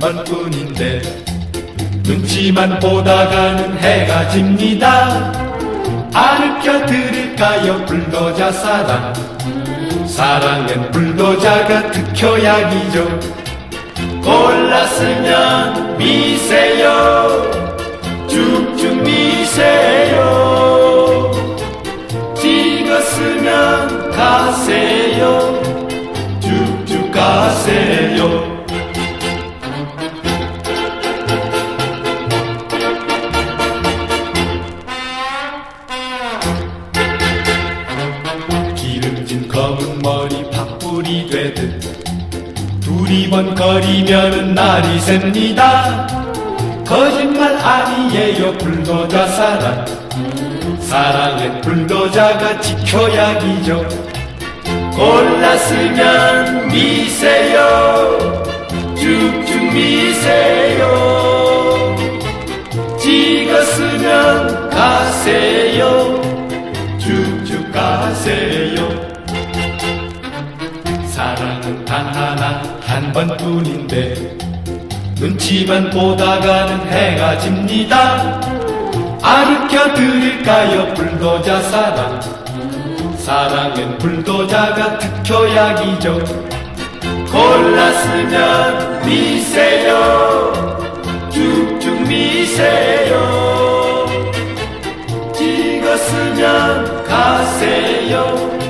번뿐인데 눈치만 보다가는 해가 집니다. 아르켜 들을까요 불도자 사랑? 사랑은 불도자가 특효약이죠. 골랐으면 미세요. 쭉쭉 미세요. 찍었으면 가세요 팥불이 되듯 두리번거리면은 날이 셉니다. 거짓말 아니에요 불도자 사랑. 사랑은 불도자가 지켜야기죠. 골랐으면 미세요. 쭉쭉 미세요. 찍었으면 가세요 하나 한 번뿐인데 눈치만 보다가는 해가 집니다. 아르켜 드릴까요 불도자 사랑? 사랑은 불도자가 특효약이죠. 골랐으면 미세요. 쭉쭉 미세요. 찍었으면 가세요.